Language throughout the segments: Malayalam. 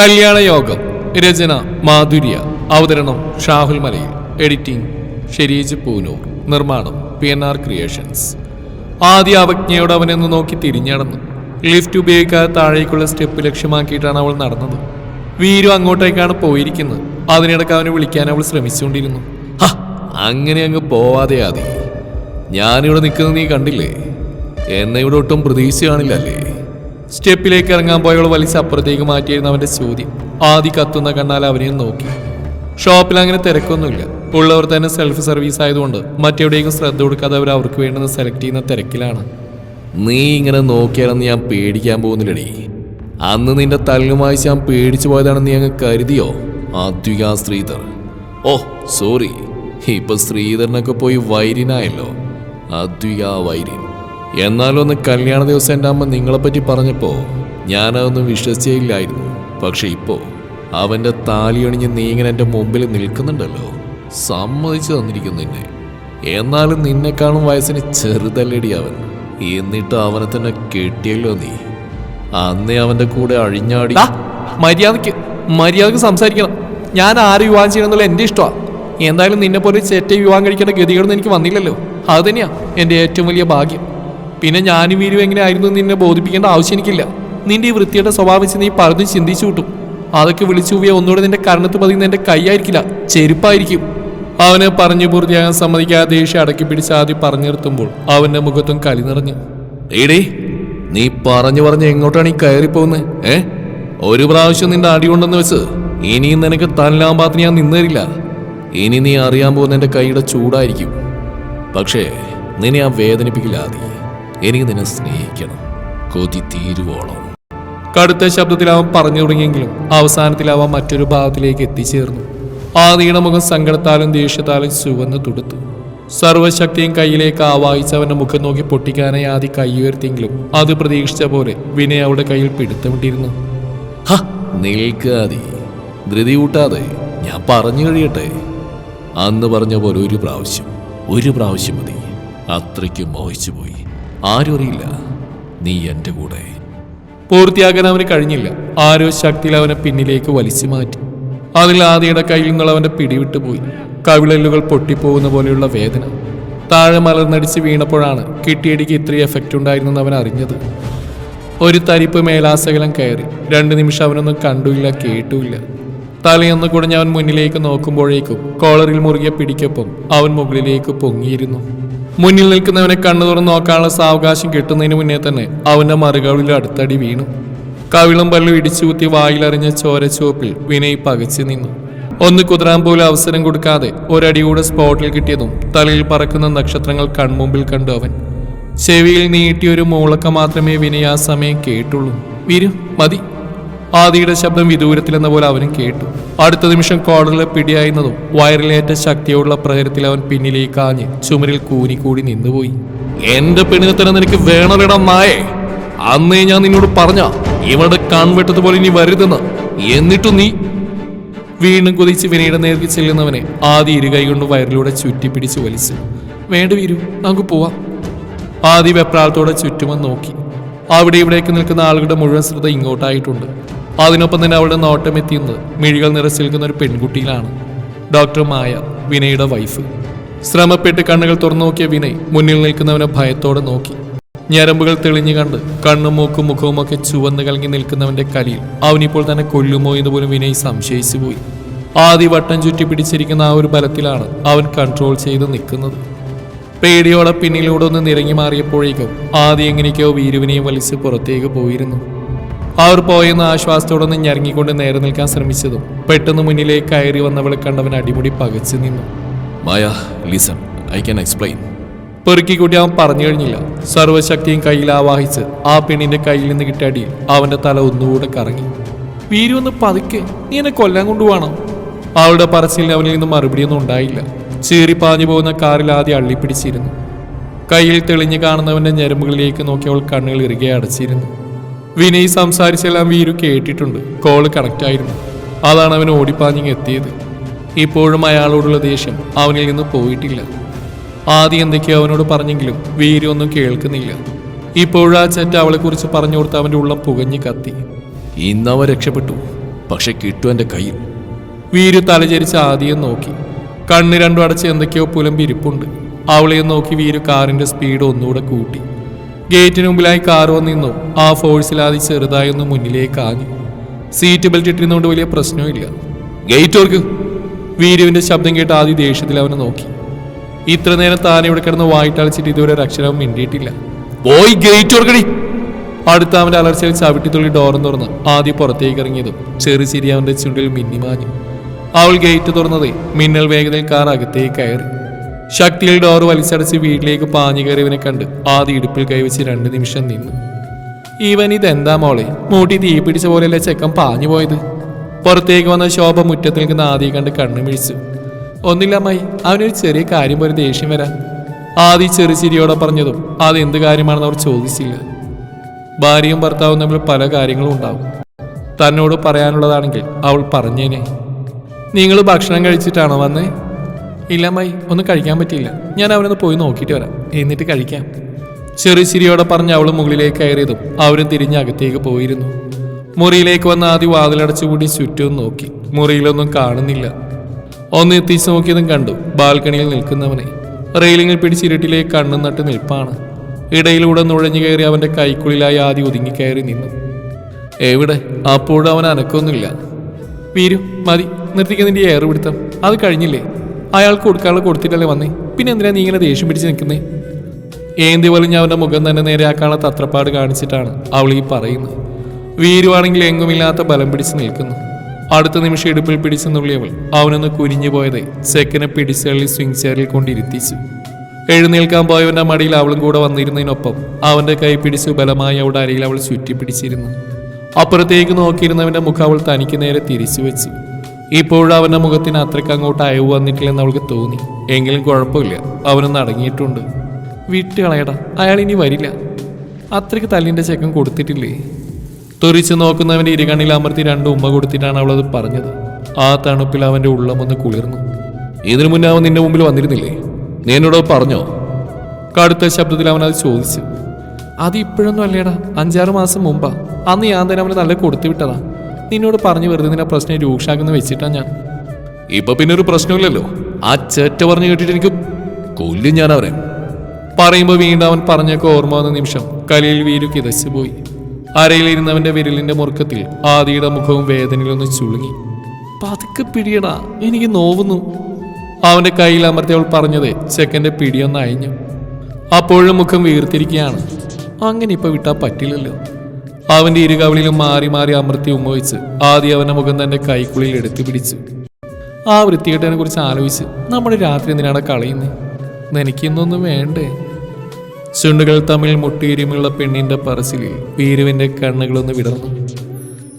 കല്യാണ യോഗം രചന മാധുര്യ. അവതരണം ഷാഹുൽ മലയിൽ. എഡിറ്റിംഗ് ഷെരീജ് പൂനൂർ. നിർമ്മാണം പി എൻ ആർ ക്രിയേഷൻസ്. ആദ്യ അവജ്ഞയോട് അവനെന്ന് നോക്കി തിരിഞ്ഞടന്നു ലിഫ്റ്റ് ഉപയോഗിക്കാതെ താഴേക്കുള്ള സ്റ്റെപ്പ് ലക്ഷ്യമാക്കിയിട്ടാണ് അവൾ നടന്നത്. വീരു അങ്ങോട്ടേക്കാണ് പോയിരിക്കുന്നത്. അതിനിടയ്ക്ക് അവനെ വിളിക്കാൻ അവൾ ശ്രമിച്ചുകൊണ്ടിരുന്നു. "ഹ, അങ്ങനെ അങ്ങ് പോവാതെ ആദി. ഞാനിവിടെ നിൽക്കുന്നത് നീ കണ്ടില്ലേ? എന്നെ ഇവിടെ ഒട്ടും പ്രതീക്ഷ കാണില്ലല്ലേ? സ്റ്റെപ്പിലേക്ക് ഇറങ്ങാൻ പോയവൾ വലിച്ച് അപ്പുറത്തേക്ക് മാറ്റിയിരുന്ന അവന്റെ ചോദ്യം. ആദി കത്തുന്ന കണ്ണാൽ അവനെയും നോക്കി. ഷോപ്പിൽ അങ്ങനെ തിരക്കൊന്നുമില്ല. ഉള്ളവർ തന്നെ സെൽഫ് സർവീസ് ആയതുകൊണ്ട് മറ്റെവിടേക്കും ശ്രദ്ധ കൊടുക്കാതെ അവർ അവർക്ക് വേണ്ടുന്ന സെലക്ട് ചെയ്യുന്ന തിരക്കിലാണ്. നീ ഇങ്ങനെ നോക്കിയാലെന്ന് ഞാൻ പേടിക്കാൻ പോകുന്നില്ലടി. അന്ന് നിന്റെ തല്ലുമായി ഞാൻ പേടിച്ചു പോയതാണെന്ന് അങ്ങ് കരുതിയോ? ആദ്വിക ശ്രീധർ. ഓ സോറി ഇപ്പൊ ശ്രീധരനൊക്കെ പോയി വൈരിനായല്ലോ. അദ്വിക വൈരിൻ. എന്നാലും ഒന്ന് കല്യാണ ദിവസം എന്റെ അമ്മ നിങ്ങളെപ്പറ്റി പറഞ്ഞപ്പോൾ ഞാനതൊന്നും വിശ്വസിച്ചില്ലായിരുന്നു. പക്ഷെ ഇപ്പോ അവന്റെ താലിയണിഞ്ഞ് നീ ഇങ്ങനെ എന്റെ മുമ്പിൽ നിൽക്കുന്നുണ്ടല്ലോ. സമ്മതിച്ചു തന്നിരിക്കുന്നു നിന്നെ. എന്നാലും നിന്നെക്കാളും വയസ്സിന് ചെറുതല്ലടി അവൻ. എന്നിട്ട് അവനെ തന്നെ കെട്ടിയല്ലോ നീ. അന്നേ അവന്റെ കൂടെ അഴിഞ്ഞാടി. മര്യാദയ്ക്ക് മര്യാദയ്ക്ക് സംസാരിക്കണം. ഞാൻ ആര് വിവാഹം ചെയ്യണമെന്നുള്ള എന്റെ ഇഷ്ടമാണ് എന്തായാലും നിന്നെ പോലെ ചേറ്റ വിവാഹം കഴിക്കേണ്ട ഗതികളൊന്നും എനിക്ക് വന്നില്ലല്ലോ. അത് തന്നെയാണ് എന്റെ ഏറ്റവും വലിയ ഭാഗ്യം. പിന്നെ ഞാനും വീരും എങ്ങനെ ആയിരുന്നു എന്ന് നിന്നെ ബോധിപ്പിക്കേണ്ട ആവശ്യം എനിക്കില്ല. നിന്റെ ഈ വൃത്തിയുടെ സ്വഭാവം വെച്ച് നീ പറഞ്ഞു ചിന്തിച്ചു കിട്ടും. അതൊക്കെ വിളിച്ചു ഒന്നുകൂടെ നിന്റെ കരണത്ത് പതിയുന്ന എന്റെ കൈയായിരിക്കില്ല. ചെരുപ്പായിരിക്കും. അവനെ പറഞ്ഞു പൂർത്തിയാകാൻ സമ്മതിക്കാതെ ദേഷ്യം അടക്കി പിടിച്ച് ആദ്യം പറഞ്ഞു നിർത്തുമ്പോൾ അവന്റെ മുഖത്തും കലി നിറഞ്ഞു. ഏടേ നീ പറഞ്ഞു പറഞ്ഞ് എങ്ങോട്ടാണ് ഈ കയറിപ്പോകുന്നത് ഏ? ഒരു പ്രാവശ്യം നിന്റെ അടി കൊണ്ടെന്ന് വെച്ച് ഇനിയും നിനക്ക് തല്ലാൻ പാത്തിന് ഞാൻ നിന്നേരില്ല ഇനി നീ അറിയാൻ പോകുന്ന എന്റെ കൈയുടെ ചൂടായിരിക്കും. പക്ഷേ നിന്നെ ആ വേദനിപ്പിക്കില്ല ആദി. എനിക്ക് നിന്നെ സ്നേഹിക്കണം. കൊതി തീരുവോളം. കടുത്ത ശബ്ദത്തിൽ അവൻ പറഞ്ഞു തുടങ്ങിയെങ്കിലും അവസാനത്തിൽ അവൻ മറ്റൊരു ഭാഗത്തിലേക്ക് എത്തിച്ചേർന്നു. ആ നീണമുഖം സങ്കടത്താലും ദേഷ്യത്താലും ചുവന്ന് തുടുത്തു. സർവശക്തിയും കയ്യിലേക്ക് അവന്റെ മുഖം നോക്കി പൊട്ടിക്കാനായി ആദി കൈ ഉയർത്തിയെങ്കിലും അത് പ്രതീക്ഷിച്ച പോലെ വിനയ അവിടെ കയ്യിൽ പിടുത്തമിട്ടിരുന്നു. ഹ നിൽക്കാതെ ധൃതി കൂട്ടാതെ ഞാൻ പറഞ്ഞു കഴിയട്ടെ. അന്ന് പറഞ്ഞ പോലെ ഒരു പ്രാവശ്യം ഒരു പ്രാവശ്യം മതി. അത്രയ്ക്ക് മോഹിച്ചു പോയി ആരും അറിയില്ല. നീ എന്റെ കൂടെ. പൂർത്തിയാക്കാൻ അവന് കഴിഞ്ഞില്ല. ആരോ ശക്തിയിൽ അവനെ പിന്നിലേക്ക് വലിച്ചു മാറ്റി. അതിൽ ആദിയുടെ കയ്യിൽ നിന്നുള്ള അവന്റെ പിടിവിട്ടു പോയി കവിളലുകൾ പൊട്ടിപ്പോകുന്ന പോലെയുള്ള വേദന. താഴെ മലർന്നടിച്ച് വീണപ്പോഴാണ് കിട്ടിയടിക്ക് ഇത്രയും എഫക്റ്റ് ഉണ്ടായിരുന്നെന്ന് അവൻ അറിഞ്ഞത്. ഒരു തരിപ്പ് മേലാസകലം കയറി. രണ്ടു നിമിഷം അവനൊന്നും കണ്ടുമില്ല കേട്ടുമില്ല. തലയൊന്ന് കുടഞ്ഞ് അവൻ മുന്നിലേക്ക് നോക്കുമ്പോഴേക്കും കോളറിൽ മുറുകിയ പിടിക്കൊപ്പം അവൻ മുകളിലേക്ക് പൊങ്ങിയിരുന്നു. മുന്നിൽ നിൽക്കുന്നവനെ കണ്ണു തുറന്ന് നോക്കാനുള്ള സാവകാശം കിട്ടുന്നതിന് മുന്നേ തന്നെ അവന്റെ മറുകവിളിൽ അടുത്തടി വീണു. കവിളും പല്ലും ഇടിച്ചു കുത്തി വായിലറിഞ്ഞ ചോരച്ചുവപ്പിൽ വിനയ് പകച്ചു നിന്നു. ഒന്ന് കുതിരാൻ പോലും അവസരം കൊടുക്കാതെ ഒരടിയൂടെ സ്പോട്ടിൽ കിട്ടിയതും തലയിൽ പറക്കുന്ന നക്ഷത്രങ്ങൾ കൺമുമ്പിൽ കണ്ടു അവൻ. ചെവിയിൽ നീട്ടിയൊരു മൂളക്ക മാത്രമേ വിനയ ആ സമയം കേട്ടുള്ളൂ. വിരു മതി. ആദിയുടെ ശബ്ദം വിദൂരത്തിലെന്ന പോലെ അവനും കേട്ടു. അടുത്ത നിമിഷം കോളറിലെ പിടിയായിരുന്നതും വയറിലേറ്റ ശക്തിയോടുള്ള പ്രഹരത്തിൽ അവൻ പിന്നിലേക്ക് കാഞ്ഞ് ചുമരിൽ കൂനിക്കൂടി നിന്നുപോയി. എന്റെ തന്നെ നിനക്ക് വേണമിട നായേ അന്നേ ഞാൻ നിന്നോട് പറഞ്ഞ ഇവളുടെ കൺവെട്ടതുപോലെ ഇനി വരുതെന്ന് എന്നിട്ടും നീ വീണ്ടും കുതിച്ച് വിനയുടെ നേർക്ക് ചെല്ലുന്നവനെ ആദ്യ ഇരുകൈ കൊണ്ട് വയറിലൂടെ ചുറ്റിപ്പിടിച്ച് വലിച്ചു. വേണ്ട വീരു നമുക്ക് പോവാം. ആദ്യ വെപ്രാളത്തോടെ ചുറ്റുമെന്ന് നോക്കി. അവിടെ ഇവിടേക്ക് നിൽക്കുന്ന ആളുകളുടെ മുഴുവൻ ശ്രദ്ധ ഇങ്ങോട്ടായിട്ടുണ്ട്. അതിനൊപ്പം തന്നെ അവളുടെ നോട്ടം എത്തിയുന്നത് മിഴികൾ നിറച്ച് നിൽക്കുന്ന ഒരു പെൺകുട്ടിയിലാണ്. ഡോക്ടർ മായ വിനയുടെ വൈഫ്. ശ്രമപ്പെട്ട് കണ്ണുകൾ തുറന്നു നോക്കിയ വിനയ് മുന്നിൽ നിൽക്കുന്നവനെ ഭയത്തോടെ നോക്കി. ഞരമ്പുകൾ തെളിഞ്ഞു കണ്ട് കണ്ണും മൂക്കും മുഖവുമൊക്കെ ചുവന്ന് കലങ്ങി നിൽക്കുന്നവന്റെ കലിയിൽ അവനിപ്പോൾ തന്നെ കൊല്ലുമോ എന്ന് പോലും വിനയ് സംശയിച്ചു പോയി. ആദ്യ വട്ടം ചുറ്റി പിടിച്ചിരിക്കുന്ന ആ ഒരു ബലത്തിലാണ് അവൻ കൺട്രോൾ ചെയ്ത് നിൽക്കുന്നത്. പേടിയോടെ പിന്നിലൂടെ ഒന്ന് നിരങ്ങി മാറിയപ്പോഴേക്കും ആദ്യം എങ്ങനെയൊക്കെയോ വീരുവിനെയും വലിച്ച് പുറത്തേക്ക് പോയിരുന്നു. അവർ പോയെന്ന ആശ്വാസത്തോടെ നിന്ന് ഞരങ്ങിക്കൊണ്ട് നേരെ നിൽക്കാൻ ശ്രമിച്ചതും പെട്ടെന്ന് മുന്നിലേക്ക് കയറി വന്നവളെ കണ്ടവൻ അടിമുടി പകച്ചു നിന്നു. Maya listen I can explain പെറുക്കിക്കൂട്ടി അവൻ പറഞ്ഞു കഴിഞ്ഞില്ല. സർവശക്തിയും കയ്യിൽ ആവാഹിച്ച് ആ പെണ്ണിന്റെ കയ്യിൽ നിന്ന് കിട്ടിയ അടിയിൽ അവന്റെ തല ഒന്നുകൂടെ കറങ്ങി. വീരു ഒന്ന് പതുക്കെ നീ എന്നെ കൊല്ലാൻ കൊണ്ടുപോകണം അവളുടെ പറച്ചിലിന് അവനിൽ നിന്ന് മറുപടിയൊന്നും ഉണ്ടായില്ല. ചീറിപ്പാഞ്ഞു പോകുന്ന കാറിൽ ആദ്യം അള്ളിപ്പിടിച്ചിരുന്നു. കയ്യിൽ തെളിഞ്ഞു കാണുന്നവന്റെ ഞരമ്പുകളിലേക്ക് നോക്കി അവൾ കണ്ണുകൾ ഇറുകെ അടച്ചിരുന്നു. വിനയ് സംസാരിച്ചെല്ലാം വീരു കേട്ടിട്ടുണ്ട്. കോൾ കണക്റ്റ് ആയിരുന്നു അതാണ് അവൻ ഓടിപ്പാഞ്ഞിങ് എത്തിയത് ഇപ്പോഴും അയാളോടുള്ള ദേഷ്യം അവനിൽ നിന്ന് പോയിട്ടില്ല. ആദ്യം എന്തൊക്കെയോ അവനോട് പറഞ്ഞെങ്കിലും വീരു ഒന്നും കേൾക്കുന്നില്ല. ഇപ്പോഴും ആ ചെറ്റ അവളെക്കുറിച്ച് പറഞ്ഞു കൊടുത്ത് അവന്റെ ഉള്ളം പുകഞ്ഞു കത്തി. ഇന്നവ രക്ഷപ്പെട്ടു. പക്ഷെ കിട്ടു എന്റെ കയ്യിൽ. വീരു തലചരിച്ച് ആദ്യം നോക്കി. കണ്ണ് രണ്ടും അടച്ച് എന്തൊക്കെയോ പുലമ്പിരിപ്പുണ്ട്. അവളെയും നോക്കി വീരു കാറിന്റെ സ്പീഡ് ഒന്നുകൂടെ കൂട്ടി. ഗേറ്റിന് മുമ്പിലായി കാർ വന്നിന്നു ആ ഫോഴ്സിലാതി ചെറുതായി ഒന്ന് മുന്നിലേക്ക് ആഞ്ഞു. സീറ്റ് ബെൽറ്റ് ഇട്ടിരുന്നുകൊണ്ട് വലിയ പ്രശ്നമില്ല ഗേറ്റ് ഓർക്ക് വീരുവിന്റെ ശബ്ദം കേട്ട് ആദ്യ ദേഷ്യത്തിൽ അവനെ നോക്കി. ഇത്ര നേരം താൻ ഇവിടെ കിടന്ന് വായിട്ടളച്ചിട്ട് ഇതുവരെ ഒരു അക്ഷരം മിണ്ടിയിട്ടില്ല. പോയി ഗേറ്റ് ഓർക്കടി അടുത്ത അവന്റെ അലർച്ചയിൽ ചവിട്ടിത്തുള്ളി ഡോറും തുറന്ന് ആദ്യം പുറത്തേക്ക് ഇറങ്ങിയതും ചെറു ചിരി അവന്റെ ചുണ്ടിൽ മിന്നിമാഞ്ഞു. അവൾ ഗേറ്റ് തുറന്നതേ മിന്നൽ വേഗതയിൽ കാർ അകത്തേക്ക് കയറി. ശക്തിയിൽ ഡോർ വലിച്ചടച്ച് വീട്ടിലേക്ക് പാഞ്ഞു കയറിയവനെ കണ്ട് ആദ്യ ഇടുപ്പിൽ കൈവച്ച് രണ്ട് നിമിഷം നിന്നു. ഇവൻ ഇതെന്താ മോളെ? മൂട്ടി തീ പിടിച്ച പോലെയല്ലേ ചെക്കൻ പാഞ്ഞു പോയത്? പുറത്തേക്ക് വന്ന ശോഭ മുറ്റത്ത് നിൽക്കുന്ന ആദി കണ്ട് കണ്ണു മിഴിച്ചു. ഒന്നില്ല അമ്മായി അവനൊരു ചെറിയ കാര്യം പോലെ ദേഷ്യം വരാൻ ആദ്യ ചെറു ചിരിയോടെ പറഞ്ഞതും അത് എന്ത് കാര്യമാണെന്ന് അവർ ചോദിച്ചില്ല. ഭാര്യയും ഭർത്താവും തമ്മിൽ പല കാര്യങ്ങളും ഉണ്ടാവും. തന്നോട് പറയാനുള്ളതാണെങ്കിൽ അവൾ പറഞ്ഞേനെ. നിങ്ങൾ ഭക്ഷണം കഴിച്ചിട്ടാണോ വന്നേ? ഇല്ല അമ്മായി ഒന്നും കഴിക്കാൻ പറ്റിയില്ല. ഞാൻ അവനൊന്ന് പോയി നോക്കിയിട്ട് വരാം. എന്നിട്ട് കഴിക്കാം. ചെറിയ ചിരിയോടെ പറഞ്ഞ് അവൾ മുകളിലേക്ക് കയറിയതും അവരും തിരിഞ്ഞ് അകത്തേക്ക് പോയിരുന്നു. മുറിയിലേക്ക് വന്ന് ആദ്യം വാതിലടച്ചുകൂടി ചുറ്റും നോക്കി. മുറിയിലൊന്നും കാണുന്നില്ല. ഒന്ന് എത്തിച്ച് നോക്കിയതും കണ്ടു ബാൽക്കണിയിൽ നിൽക്കുന്നവനെ. റെയിലിങ്ങിൽ പിടിച്ചിരുട്ടിലേക്ക് കണ്ണും നട്ട് നിൽപ്പാണ്. ഇടയിലൂടെ നുഴഞ്ഞു കയറി അവന്റെ കൈക്കുള്ളിലായി ആദ്യം ഒതുങ്ങി കയറി നിന്നു. എവിടെ? അപ്പോഴും അവൻ അനക്കൊന്നുമില്ല. വീരു മതി. നിർത്തിക്കുന്നതിന്റെ ഏറുപിടുത്തം ഏറ് പിടുത്തം. അത് കഴിഞ്ഞില്ലേ? അയാൾക്ക് കൊടുക്കാനുള്ള കൊടുത്തിട്ടല്ലേ വന്നേ? പിന്നെ എന്തിനാ നീ ഇങ്ങനെ ദേഷ്യം പിടിച്ച് നിൽക്കുന്നേ? ഏന്തി വലിഞ്ഞ അവന്റെ മുഖം തന്നെ നേരെയാക്കാനുള്ള തത്രപ്പാട് കാണിച്ചിട്ടാണ് അവൾ ഈ പറയുന്നത്. വീരുവാണെങ്കിൽ എങ്ങുമില്ലാത്ത ബലം പിടിച്ച് നിൽക്കുന്നു. അടുത്ത നിമിഷം ഇടുപ്പിൽ പിടിച്ചു നുള്ളിയവൾ അവനൊന്ന് കുനിഞ്ഞു പോയതേ സെക്കനെ പിടിച്ചള്ളി സ്വിംഗ് ചെയറിൽ കൊണ്ടിരുത്തിച്ചു എഴുന്നേൽക്കാൻ പോയവന്റെ മടിയിൽ അവളും കൂടെ വന്നിരുന്നതിനൊപ്പം അവന്റെ കൈ പിടിച്ച് ബലമായി അവളുടെ അരയിൽ അവൾ ചുറ്റി പിടിച്ചിരുന്നു അപ്പുറത്തേക്ക് നോക്കിയിരുന്നവന്റെ മുഖം അവൾ തനിക്ക് നേരെ തിരിച്ചു വെച്ചു ഇപ്പോഴും അവന്റെ മുഖത്തിന് അത്രയ്ക്ക് അങ്ങോട്ട് അയവ് വന്നിട്ടില്ലെന്ന് അവൾക്ക് തോന്നി. എങ്കിലും കുഴപ്പമില്ല. അവനൊന്ന് അടങ്ങിയിട്ടുണ്ട്. വിട്ട് കളയടാ. അയാൾ ഇനി വരില്ല. അത്രയ്ക്ക് തല്ലിന്റെ ചെക്കൻ കൊടുത്തിട്ടില്ലേ? തെറിച്ചു നോക്കുന്നവന്റെ ഇരുകണ്ണിൽ അമർത്തി രണ്ട് ഉമ്മ കൊടുത്തിട്ടാണ് അവളത് പറഞ്ഞത്. ആ തണുപ്പിൽ അവന്റെ ഉള്ളമൊന്ന് കുളിർന്നു. ഇതിനു മുന്നേ അവൻ നിന്റെ മുമ്പിൽ വന്നിരുന്നില്ലേ? നീ എന്നോട് പറഞ്ഞോ? കടുത്ത ശബ്ദത്തിൽ അവൻ അത് ചോദിച്ചു. അത് ഇപ്പോഴൊന്നും അല്ലേടാ അഞ്ചാറ് മാസം മുമ്പാ. അന്ന് ഞാൻ തന്നെ അവന് നല്ല കൊടുത്തു വിട്ടതാ. നിന്നോട് പറഞ്ഞു വെറുതെ നിന്നെ പ്രശ്നം രൂക്ഷാക്കുന്ന വെച്ചിട്ടാ ഞാൻ. ഇപ്പൊ പിന്നെ ഒരു പ്രശ്നമില്ലല്ലോ. ആ ചേറ്റ പറഞ്ഞു കേട്ടിട്ട് എനിക്ക് കൊല്ലും ഞാൻ അവരെ പറയുമ്പോൾ വീണ്ടും അവൻ പറഞ്ഞൊക്കെ ഓർമ്മ വന്ന നിമിഷം കലയിൽ വീരു കിതച്ചുപോയി. അരയിലിരുന്നവന്റെ വിരലിന്റെ മുറുക്കത്തിൽ ആദിയുടെ മുഖവും വേദനയിലൊന്ന് ചുളുങ്ങി. പതുക്കെ പിടിയടാ എനിക്ക് നോവുന്നു. അവന്റെ കയ്യിൽ അമർത്തി അവൾ പറഞ്ഞത് ചെക്കന്റെ പിടിയൊന്ന് അയഞ്ഞു. അപ്പോഴും മുഖം വീർത്തിരിക്കുകയാണ്. അങ്ങനെ ഇപ്പൊ വിട്ടാ പറ്റില്ലല്ലോ. അവന്റെ ഇരുകവളിലും മാറി മാറി അമൃത്തി ഉമ്മ വെച്ച് ആദ്യം അവന്റെ മുഖം തന്റെ കൈക്കുള്ളിൽ എടുത്തു പിടിച്ചു. ആ വൃത്തികെട്ടതിനെ കുറിച്ച് ആലോചിച്ച് നമ്മുടെ രാത്രി എന്തിനാണ് കളയുന്നത് എനിക്കിന്നൊന്നും വേണ്ടേ? ചുണ്ടുകൾ തമ്മിൽ മുട്ടിയിരുമുള്ള പെണ്ണിന്റെ പറച്ചിലിൽ വീരുവിന്റെ കണ്ണുകളൊന്ന് വിടർന്നു.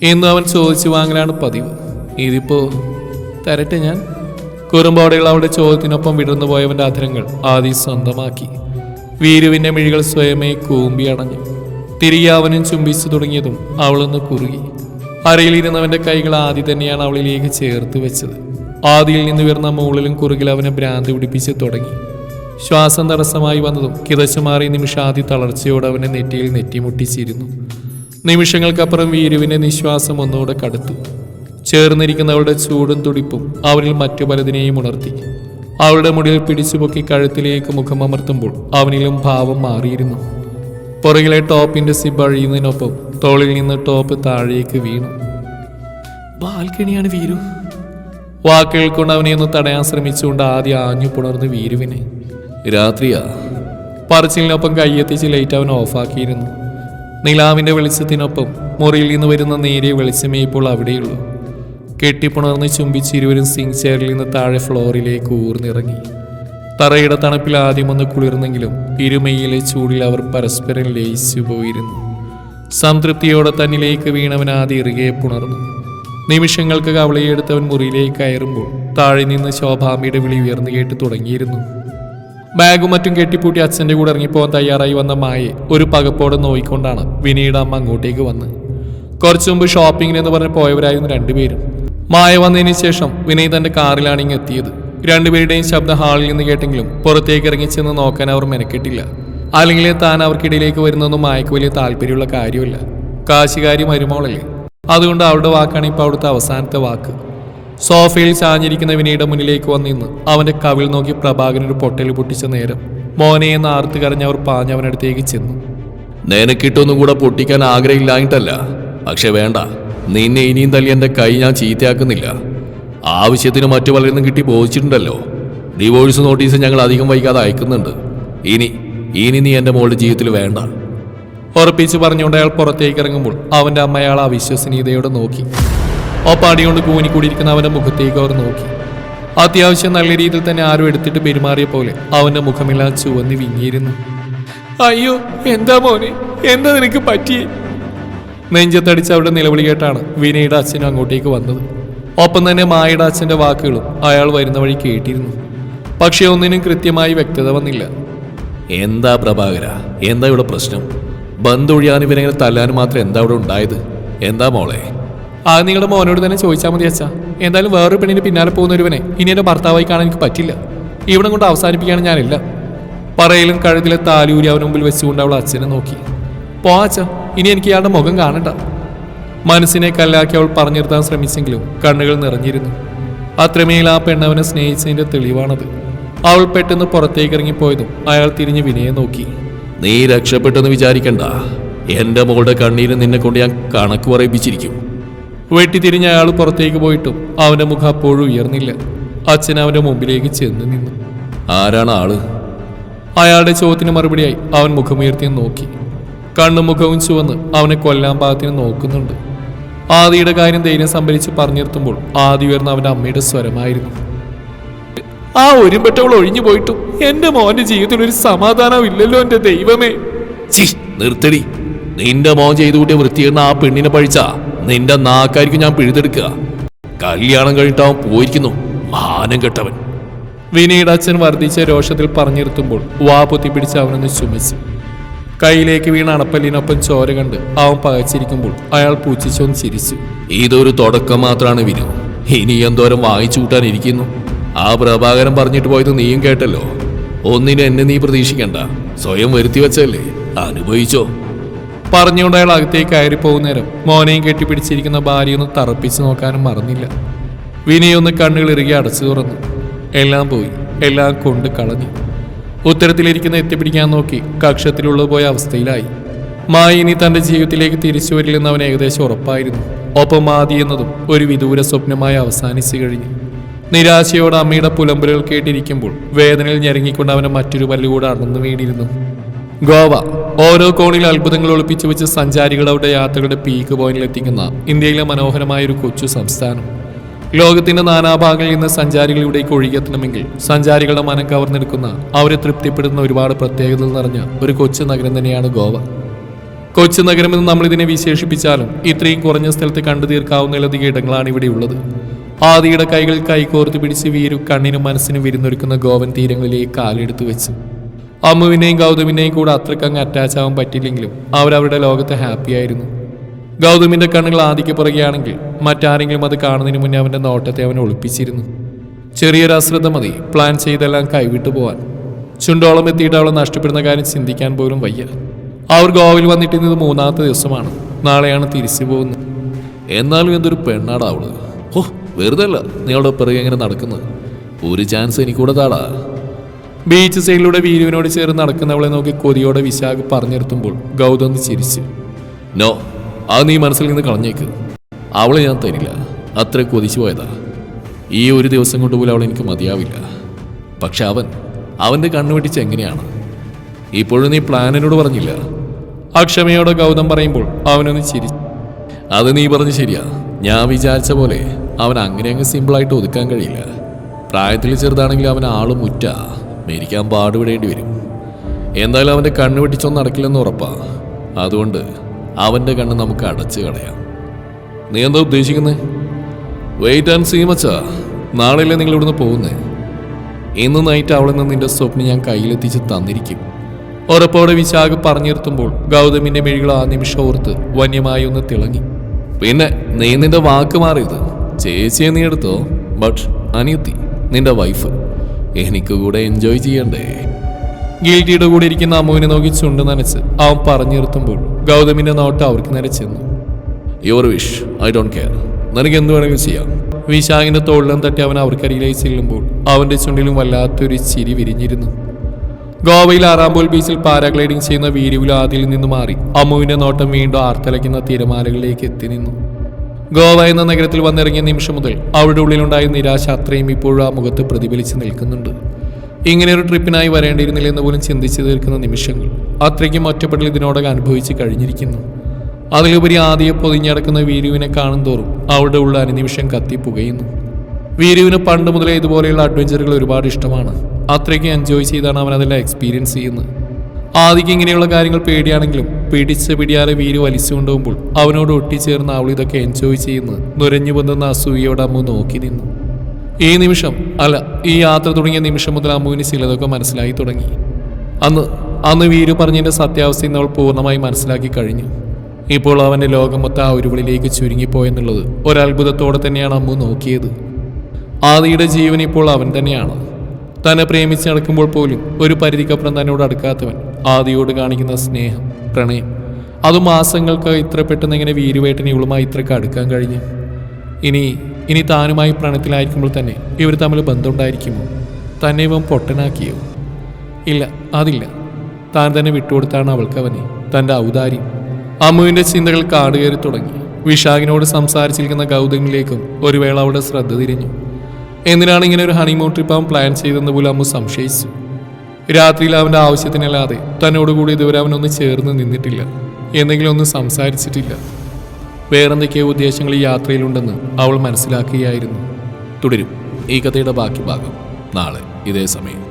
എന്നും അവൻ ചോദിച്ചു വാങ്ങലാണ് പതിവ്. ഇതിപ്പോ തരട്ടെ ഞാൻ? കുറുമ്പോടെയുള്ള അവളുടെ ചോദ്യത്തിനൊപ്പം വിടർന്നു പോയവന്റെ അധരങ്ങൾ ആദ്യം സ്വന്തമാക്കി. വീരുവിന്റെ മിഴികൾ സ്വയമേ കൂമ്പി അടഞ്ഞു തിരികെ അവനും ചുംബിച്ചു തുടങ്ങിയതും അവളൊന്ന് കുറുകി. അരയിലിരുന്നവന്റെ കൈകൾ ആദ്യം തന്നെയാണ് അവളിലേക്ക് ചേർത്ത് വെച്ചത്. ആദിയിൽ നിന്ന് വരുന്ന മുകളിലും കുറുകിൽ അവനെ ഭ്രാന്തി പിടിപ്പിച്ച് തുടങ്ങി. ശ്വാസം തടസ്സമായി വന്നതും കിതച്ചു മാറി നിമിഷാദി തളർച്ചയോടെ അവനെ നെറ്റിയിൽ നെറ്റിമുട്ടിച്ചിരുന്നു. നിമിഷങ്ങൾക്കപ്പുറം വീരുവിന്റെ നിശ്വാസം ഒന്നുകൂടെ കടുത്തു. ചേർന്നിരിക്കുന്നവളുടെ ചൂടും തുടിപ്പും അവനിൽ മറ്റു പലതിനെയും ഉണർത്തി. അവളുടെ മുടിയിൽ പിടിച്ചുപൊക്കി കഴുത്തിലേക്ക് മുഖം അമർത്തുമ്പോൾ അവനിലും ഭാവം മാറിയിരുന്നു. പുറകിലെ ടോപ്പിന്റെ സിബ് അഴിയുന്നതിനൊപ്പം തോളിൽ നിന്ന് ടോപ്പ് താഴേക്ക് വീണു. ബാൽക്കണിയാണ് വീരു. വാക്കുകൾ കൊണ്ട് അവനെ ഒന്ന് തടയാൻ ശ്രമിച്ചുകൊണ്ട് ആദ്യം ആഞ്ഞു പുണർന്ന് വീരുവിനെ. രാത്രിയാ? പറച്ചിലിനൊപ്പം കൈയെത്തിച്ച് ലൈറ്റ് അവൻ ഓഫാക്കിയിരുന്നു. നിലാവിന്റെ വെളിച്ചത്തിനൊപ്പം മുറിയിൽ നിന്ന് വരുന്ന നേരിയ വെളിച്ചമേ ഇപ്പോൾ അവിടെയുള്ളൂ. കെട്ടിപ്പുണർന്ന് ചുംബിച്ച് ഇരുവരും സിങ് ചെയറിൽ നിന്ന് താഴെ ഫ്ലോറിലേക്ക് ഊർന്നിറങ്ങി. തറയുടെ തണുപ്പിൽ ആദ്യമൊന്ന് കുളിർന്നെങ്കിലും ഇരുമയിലെ ചൂടിൽ അവർ പരസ്പരം ലയിച്ചു പോയിരുന്നു സംതൃപ്തിയോടെ തന്നിലേക്ക് വീണവൻ ആദ്യം ഇറുകെ പുണർന്നു. നിമിഷങ്ങൾക്ക് കവളയെടുത്തവൻ മുറിയിലേക്ക് കയറുമ്പോൾ താഴെ നിന്ന് ശോഭാമിയുടെ വിളി ഉയർന്നു കേട്ട് തുടങ്ങിയിരുന്നു. ബാഗും മറ്റും കെട്ടിപ്പൂട്ടി അച്ഛന്റെ കൂടെ ഇറങ്ങിപ്പോകാൻ തയ്യാറായി വന്ന മായെ ഒരു പകപ്പോടെ നോയിക്കൊണ്ടാണ് വിനീട് അമ്മ അങ്ങോട്ടേക്ക് വന്നത് കുറച്ചു മുമ്പ് ഷോപ്പിങ്ങിന് എന്ന് പറഞ്ഞ് പോയവരായിരുന്നു രണ്ടുപേരും. മായ വന്നതിന് ശേഷം വിനയ് തന്റെ കാറിലാണ് ഇങ്ങ് എത്തിയത്. രണ്ടുപേരുടെയും ശബ്ദം ഹാളിൽ നിന്ന് കേട്ടെങ്കിലും പുറത്തേക്ക് ഇറങ്ങി ചെന്ന് നോക്കാൻ അവർ മെനക്കെട്ടില്ല. അല്ലെങ്കിൽ താൻ അവർക്കിടയിലേക്ക് വരുന്നതൊന്നും മായക്ക് വലിയ താല്പര്യമുള്ള കാര്യമില്ല. കാശുകാരി മരുമോളല്ലേ? അതുകൊണ്ട് അവളുടെ വാക്കാണ് ഇപ്പോൾ അവിടുത്തെ അവസാനത്തെ വാക്ക്. സോഫയിൽ ചാഞ്ഞിരിക്കുന്ന വിനയുടെ മുന്നിലേക്ക് വന്നിന്ന് അവന്റെ കവിൽ നോക്കി പ്രഭാകരൻ ഒരു പൊട്ടൽ പൊട്ടിച്ച നേരം മോനെ എന്ന് ആർത്ത് കരഞ്ഞ് അവർ പാഞ്ഞ അവനടുത്തേക്ക് ചെന്നു. നിനക്കിട്ടൊന്നും കൂടെ പൊട്ടിക്കാൻ ആഗ്രഹമില്ലായിട്ടല്ല പക്ഷെ വേണ്ട. നിന്നെ ഇനിയും തല്ലി എന്റെ കൈ ഞാൻ ചീത്തയാക്കുന്നില്ല. ആവശ്യത്തിന് മറ്റു പലരിൽ കിട്ടി ബോധിച്ചിട്ടുണ്ടല്ലോ. ഡിവോഴ്സ് നോട്ടീസ് ഞങ്ങൾ അധികം വൈകാതെ അയക്കുന്നുണ്ട്. ഇനി ഇനി നീ എന്റെ മോളുടെ ജീവിതത്തിൽ വേണ്ട. ഉറപ്പിച്ച് പറഞ്ഞുകൊണ്ട് അയാൾ പുറത്തേക്ക് ഇറങ്ങുമ്പോൾ അവന്റെ അമ്മ അയാൾ അവിശ്വസനീയതയോടെ നോക്കി ഒപ്പാടി കൊണ്ട് കൂനിക്കൂടിയിരിക്കുന്ന അവന്റെ മുഖത്തേക്ക് അവർ നോക്കി. അത്യാവശ്യം നല്ല രീതിയിൽ തന്നെ ആരും എടുത്തിട്ട് പെരുമാറിയ പോലെ അവന്റെ മുഖമെല്ലാം ചുവന്ന് വിങ്ങിയിരുന്നു. അയ്യോ എന്താ മോനെ? എന്താ നിനക്ക് പറ്റിയേ? നെഞ്ചത്തടിച്ച് അവിടെ നിലവിളി കേട്ടാണ് വിനയുടെ അച്ഛനും അങ്ങോട്ടേക്ക് വന്നത്. ഒപ്പം തന്നെ മായയുടെ അച്ഛന്റെ വാക്കുകളും അയാൾ വരുന്ന വഴി കേട്ടിരുന്നു. പക്ഷേ ഒന്നിനും കൃത്യമായി വ്യക്തത വന്നില്ല. എന്താ പ്രഭാകര? എന്താ ഇവിടെ പ്രശ്നം? ബന്ധൊഴിയാൻ ഇവരെങ്ങനെ തല്ലാനും മാത്രം എന്താ ഇവിടെ ഉണ്ടായത്? എന്താ മോളെ? ആ നിങ്ങളുടെ മോനോട് തന്നെ ചോദിച്ചാൽ മതി അച്ഛാ. എന്തായാലും വേറൊരു പെണ്ണിന് പിന്നാലെ പോകുന്ന ഒരുവനെ ഇനി എന്റെ ഭർത്താവായി കാണാൻ എനിക്ക് പറ്റില്ല. ഇവിടെ കൊണ്ട് അവസാനിപ്പിക്കാനും ഞാനില്ല. പറയലും കഴുതിലെ താലൂരി അവന് മുമ്പിൽ വെച്ചുകൊണ്ട് അവൾ അച്ഛനെ നോക്കി. പോ അച്ഛ ഇനി എനിക്ക് ഇയാളുടെ മുഖം കാണണ്ട. മനസ്സിനെ കല്ലാക്കി അവൾ പറഞ്ഞു നിർത്താൻ ശ്രമിച്ചെങ്കിലും കണ്ണുകൾ നിറഞ്ഞിരുന്നു. അത്രമേൽ ആ പെണ്ണവനെ സ്നേഹിച്ചതിന്റെ തെളിവാണത്. അവൾ പെട്ടെന്ന് പുറത്തേക്ക് ഇറങ്ങിപ്പോയതും അയാൾ തിരിഞ്ഞ് വിനയെ നോക്കി. നീ രക്ഷപ്പെട്ടെന്ന് വിചാരിക്കണ്ട. എന്റെ മോളുടെ കണ്ണീര് നിന്നെ കൊണ്ട് ഞാൻ കണക്ക് പറയിപ്പിച്ചിരിക്കും. വെട്ടിത്തിരിഞ്ഞ അയാൾ പുറത്തേക്ക് പോയിട്ടും അവന്റെ മുഖം അപ്പോഴും ഉയർന്നില്ല. അച്ഛൻ അവന്റെ മുമ്പിലേക്ക് ചെന്ന് നിന്നു. ആരാണ് ആൾ? അയാളുടെ ചോദ്യത്തിന് മറുപടിയായി അവൻ മുഖമുയർത്തി നോക്കി. കണ്ണും മുഖവും ചുവന്ന് അവനെ കൊല്ലാൻ പാകത്തിന് നോക്കുന്നുണ്ട്. ആദിയുടെ കാര്യം ധൈര്യം സംഭരിച്ച് പറഞ്ഞിർത്തുമ്പോൾ ആദി ഉയർന്ന അവന്റെ അമ്മയുടെ സ്വരമായിരുന്നു. ആ ഒരുമ്പെട്ടവൾ ഒഴിഞ്ഞു പോയിട്ടും എന്റെ മോന്റെ ജീവിതത്തിൽ ഒരു സമാധാനം ഇല്ലല്ലോ എന്റെ ദൈവമേ. ചി നിർത്തടി. നിന്റെ മോൻ ചെയ്തു കൂട്ടിയ വൃത്തിയിരുന്ന ആ പെണ്ണിനെ പഴിച്ച നിന്റെ നാക്കായിരിക്കും ഞാൻ പിഴുതെടുക്കുക. കല്യാണം കഴിഞ്ഞിട്ട് അവൻ പോയിരിക്കുന്നു മാനം കെട്ടവൻ. വിനീട് അച്ഛൻ വർദ്ധിച്ച രോഷത്തിൽ പറഞ്ഞിരുത്തുമ്പോൾ വാ പൊത്തി പിടിച്ച് അവനൊന്ന് ചുമച്ചു. കയ്യിലേക്ക് വീണ അണപ്പല്ലിനൊപ്പം ചോര കണ്ട് അവൻ പകച്ചിരിക്കുമ്പോൾ അയാൾ പൂച്ചിച്ചോൻ ചിരിച്ചു. ഇതൊരു തുടക്കം മാത്രമാണ് വിനു. ഇനി എന്തോരം വാങ്ങിച്ചു കൂട്ടാനിരിക്കുന്നു ആ പ്രഭാകരൻ പറഞ്ഞിട്ട് പോയത് നീയും കേട്ടല്ലോ. ഒന്നിനും എന്നെ നീ പ്രതീക്ഷിക്കണ്ട. സ്വയം വരുത്തി വെച്ചല്ലേ? അനുഭവിച്ചോ? പറഞ്ഞുകൊണ്ട് അയാൾ അകത്തേക്ക് കയറി പോകുന്നേരം മോനെയും കെട്ടിപ്പിടിച്ചിരിക്കുന്ന ഭാര്യയൊന്ന് തറപ്പിച്ചു നോക്കാനും മറന്നില്ല. വിനയൊന്ന് കണ്ണുകൾ ഇറുകി അടച്ചു തുറന്നു. എല്ലാം പോയി. എല്ലാം കൊണ്ട് കളഞ്ഞു. ഉത്തരത്തിലിരിക്കുന്ന എത്തിപ്പിടിക്കാൻ നോക്കി കക്ഷത്തിലുള്ളത് പോയ അവസ്ഥയിലായി. മായി ഇനി തന്റെ ജീവിതത്തിലേക്ക് തിരിച്ചു വരില്ലെന്ന് അവൻ ഏകദേശം ഉറപ്പായിരുന്നു. ഒപ്പം മാതി എന്നതും ഒരു വിദൂര സ്വപ്നമായി അവസാനിച്ചു കഴിഞ്ഞു. നിരാശയോടെ അമ്മയുടെ പുലമ്പലുകൾ കേട്ടിരിക്കുമ്പോൾ വേദനയിൽ ഞെരങ്ങിക്കൊണ്ട് അവനെ മറ്റൊരു പല്ലുകൂടെ അടന്നു വീണിരുന്നു ഗോവ ഓരോ കോണിൽ അത്ഭുതങ്ങൾ ഒളിപ്പിച്ചു വെച്ച് സഞ്ചാരികളുടെ യാത്രകളുടെ പീക്ക് പോയിന്റിൽ എത്തിക്കുന്ന ഇന്ത്യയിലെ മനോഹരമായ ഒരു കൊച്ചു സംസ്ഥാനം. ലോകത്തിന്റെ നാനാഭാഗങ്ങളിൽ നിന്ന് സഞ്ചാരികൾ ഇവിടേക്ക് ഒഴുകിയെത്തണമെങ്കിൽ സഞ്ചാരികളുടെ മനം കവർന്നെടുക്കുന്ന അവരെ തൃപ്തിപ്പെടുന്ന ഒരുപാട് പ്രത്യേകതകൾ നിറഞ്ഞ ഒരു കൊച്ചു നഗരം തന്നെയാണ് ഗോവ. കൊച്ചു നമ്മൾ ഇതിനെ വിശേഷിപ്പിച്ചാലും ഇത്രയും കുറഞ്ഞ സ്ഥലത്ത് കണ്ടു തീർക്കാവുന്നതിലധികം ഇടങ്ങളാണ് ഇവിടെ ഉള്ളത്. ആദിയുടെ കൈകൾ കൈകോർത്ത് പിടിച്ച് വീരു കണ്ണിനും മനസ്സിനും വിരുന്നൊരുക്കുന്ന ഗോവൻ തീരങ്ങളിലേക്ക് കാലെടുത്തു വെച്ച്. അമ്മുവിനെയും ഗൗതമിനെയും കൂടെ അത്രക്കങ്ങ് അറ്റാച്ച് ആവാൻ പറ്റില്ലെങ്കിലും അവരവരുടെ ലോകത്ത് ഹാപ്പി ആയിരുന്നു. ഗൗതമിന്റെ കണ്ണുകൾ ആദിക്ക് പുറകെയാണെങ്കിൽ മറ്റാരെങ്കിലും അത് കാണുന്നതിന് മുന്നേ അവന്റെ നോട്ടത്തെ അവൻ ഒളിപ്പിച്ചിരുന്നു. ചെറിയൊരു അശ്രദ്ധ മതി. പ്ലാൻ ചെയ്തെല്ലാം കൈവിട്ടു പോവാൻ. ചുണ്ടോളം എത്തിയിട്ട് അവളെ നഷ്ടപ്പെടുന്ന കാര്യം ചിന്തിക്കാൻ പോലും വയ്യ. അവർ ഗോവയിൽ വന്നിട്ടിരുന്നത് മൂന്നാമത്തെ ദിവസമാണ്. നാളെയാണ് തിരിച്ചു പോകുന്നത്. എന്നാലും എന്തൊരു പെണ്ണാടാ ഓ വെറുതെ അല്ല നിങ്ങളുടെ പിറകെ എങ്ങനെ നടക്കുന്നത്? ഒരു ചാൻസ് എനിക്കൂടെ താടാ. ബീച്ച് സൈഡിലൂടെ വീരുവിനോട് ചേർന്ന് നടക്കുന്നവളെ നോക്കി കൊതിയോടെ വിശാഖ് പറഞ്ഞിരുത്തുമ്പോൾ ഗൗതം ചിരിച്ചു. നോ അത് നീ മനസ്സിൽ നിന്ന് കളഞ്ഞേക്ക്. അവളെ ഞാൻ തരില്ല. അത്ര കൊതിച്ചു പോയതാ ഈ ഒരു ദിവസം കൊണ്ട് പോലും അവൾ എനിക്ക് മതിയാവില്ല. പക്ഷെ അവൻ അവന്റെ കണ്ണു വെട്ടിച്ച് എങ്ങനെയാണ്? ഇപ്പോഴും നീ പ്ലാനിനോട് പറഞ്ഞില്ല. അക്ഷമയോടെ ഗൗതം പറയുമ്പോൾ അവനൊന്ന് ചിരിച്ചു അത് നീ പറഞ്ഞ് ശരിയാ. ഞാൻ വിചാരിച്ച പോലെ അവൻ അങ്ങനെ അങ്ങ് സിമ്പിളായിട്ട് ഒതുക്കാൻ കഴിയില്ല. പ്രായത്തിൽ ചെറുതാണെങ്കിൽ അവൻ ആൾ മുറ്റ. മരിക്കാൻ പാടുപെടേണ്ടി വരും. എന്തായാലും അവന്റെ കണ്ണു വെട്ടിച്ചൊന്നും നടക്കില്ലെന്ന് ഉറപ്പാ. അതുകൊണ്ട് അവന്റെ കണ്ണ് നമുക്ക് അടച്ചു കളയാം. നീ എന്താ ഉദ്ദേശിക്കുന്നത് വെയിറ്റ് ആൻഡ് സീ മച്ചാ. നാളെയല്ലേ നിങ്ങൾ ഇവിടുന്ന് പോകുന്നേ? ഇന്ന് നൈറ്റ് അവളിൽ നിന്ന് നിന്റെ സ്വപ്നം ഞാൻ കയ്യിലെത്തിച്ച് തന്നിരിക്കും. ഉറപ്പോടെ വിശാഖ് പറഞ്ഞിരുത്തുമ്പോൾ ഗൗതമിന്റെ മെഴികൾ ആ നിമിഷം ഓർത്ത് വന്യമായി ഒന്ന് തിളങ്ങി. പിന്നെ നീ നിന്റെ വാക്ക് മാറിയത്. ചേച്ചിയെ നീ എടുത്തോ? ബട്ട് അനിയത്തി നിന്റെ വൈഫ് എനിക്ക് കൂടെ എൻജോയ് ചെയ്യണ്ടേ? ഗിൽറ്റിയുടെ കൂടെ ഇരിക്കുന്ന അമ്മുവിനെ നോക്കി ചുണ്ട് നനച്ച് അവൻ പറഞ്ഞു നിർത്തുമ്പോൾ ഗൗതമിന്റെ നോട്ട് അവർക്ക് നേരെ ചെന്നു. Your wish I don't care നിനക്ക് എന്ത് വേണമെങ്കിലും ചെയ്യാം. വിശാഖിന്റെ തോളിലും തട്ടി അവൻ അവർക്കരികിലേക്ക് ചെല്ലുമ്പോൾ അവന്റെ ചുണ്ടിലും വല്ലാത്തൊരു ചിരി വിരിഞ്ഞിരുന്നു. ഗോവയിൽ ആറാമ്പോൾ ബീച്ചിൽ പാരാഗ്ലൈഡിംഗ് ചെയ്യുന്ന വീരുവിൽ ആദ്യയിൽ നിന്ന് മാറി അമ്മുവിന്റെ നോട്ടം വീണ്ടും ആർത്തലയ്ക്കുന്ന തിരമാലകളിലേക്ക് എത്തി നിന്നു. ഗോവ എന്ന നഗരത്തിൽ വന്നിറങ്ങിയ നിമിഷം മുതൽ അവരുടെ ഉള്ളിലുണ്ടായ നിരാശ അത്രയും ഇപ്പോഴും ആ മുഖത്ത് പ്രതിഫലിച്ച് നിൽക്കുന്നുണ്ട്. ഇങ്ങനെ ഒരു ട്രിപ്പിനായി വരേണ്ടിയിരുന്നില്ല എന്ന് പോലും ചിന്തിച്ചു തീർക്കുന്ന നിമിഷങ്ങൾ അത്രയ്ക്കും ഒറ്റപ്പെടൽ ഇതിനോടകം അനുഭവിച്ച് കഴിഞ്ഞിരിക്കുന്നു. അതിലുപരി ആദ്യം പൊതിഞ്ഞടക്കുന്ന വീരുവിനെ കാണും തോറും അവളുടെ ഉള്ള അനുനിമിഷം കത്തി പുകയുന്നു. വീരുവിന് പണ്ട് മുതലേ ഇതുപോലെയുള്ള അഡ്വഞ്ചറുകൾ ഒരുപാട് ഇഷ്ടമാണ്. അത്രയ്ക്ക് എൻജോയ് ചെയ്താണ് അവൻ അതെല്ലാം എക്സ്പീരിയൻസ് ചെയ്യുന്നത്. ആദ്യം ഇങ്ങനെയുള്ള കാര്യങ്ങൾ പേടിയാണെങ്കിലും പിടിച്ച് പിടിയാലെ വീര് വലിച്ചു കൊണ്ടുപോകുമ്പോൾ അവനോട് ഒട്ടിച്ചേർന്ന് അവൾ ഇതൊക്കെ എൻജോയ് ചെയ്യുന്നു നുരഞ്ഞു പൊന്തുന്ന അസൂയയോടെ അമ്മ നോക്കി നിന്നു. ഈ നിമിഷം അല്ല ഈ യാത്ര തുടങ്ങിയ നിമിഷം മുതൽ അമ്മുവിന് ചിലതൊക്കെ മനസ്സിലായി തുടങ്ങി. അന്ന് അന്ന് വീരു പറഞ്ഞതിന്റെ സത്യാവസ്ഥ അവൾ പൂർണമായി മനസ്സിലാക്കി കഴിഞ്ഞു. ഇപ്പോൾ അവന്റെ ലോകം മൊത്തം ആ ഒരുവിളിലേക്ക് ചുരുങ്ങിപ്പോയെന്നുള്ളത് ഒരത്ഭുതത്തോടെ തന്നെയാണ് അമ്മു നോക്കിയത്. ആദിയുടെ ജീവൻ ഇപ്പോൾ അവൻ തന്നെയാണ്. തന്നെ പ്രേമിച്ച് നടക്കുമ്പോൾ പോലും ഒരു പരിധിക്കപ്പുറം തന്നോട് അടുക്കാത്തവൻ ആദിയോട് കാണിക്കുന്ന സ്നേഹം പ്രണയം. അത് മാസങ്ങൾക്ക് ഇത്ര പെട്ടെന്ന് ഇങ്ങനെ വീരുവേട്ടന് ഇവളുമായി ഇത്രക്ക് അടുക്കാൻ കഴിഞ്ഞു. ഇനി ഇനി താനുമായി പ്രണയത്തിലായിരിക്കുമ്പോൾ തന്നെ ഇവർ തമ്മിൽ ബന്ധമുണ്ടായിരിക്കുമോ? തന്നെ ഇവൻ പൊട്ടനാക്കിയോ? ഇല്ല അതില്ല. താൻ തന്നെ വിട്ടുകൊടുത്താണ് അവൾക്ക് അവനെ തന്റെ ഔദാര്യം അമ്മുവിന്റെ ചിന്തകൾ കാടുകയറി തുടങ്ങി. വിശാഖിനോട് സംസാരിച്ചിരിക്കുന്ന ഗൗതമിലേക്കും ഒരു വേള അവളുടെ ശ്രദ്ധ തിരിഞ്ഞു. എന്തിനാണ് ഇങ്ങനെ ഒരു ഹണിമൂൺ ട്രിപ്പ് അവൻ പ്ലാൻ ചെയ്തെന്ന് പോലും അമ്മു സംശയിച്ചു. രാത്രിയിൽ അവന്റെ ആവശ്യത്തിനല്ലാതെ തന്നോടുകൂടി ഇതുവരെ അവനൊന്ന് ചേർന്ന് നിന്നിട്ടില്ല. എന്തെങ്കിലും ഒന്ന് സംസാരിച്ചിട്ടില്ല. വേറെന്തൊക്കെയോ ഉദ്ദേശങ്ങൾ ഈ യാത്രയിലുണ്ടെന്ന് അവൾ മനസ്സിലാക്കുകയായിരുന്നു. തുടരും. ഈ കഥയുടെ ബാക്കി ഭാഗം നാളെ ഇതേ സമയം.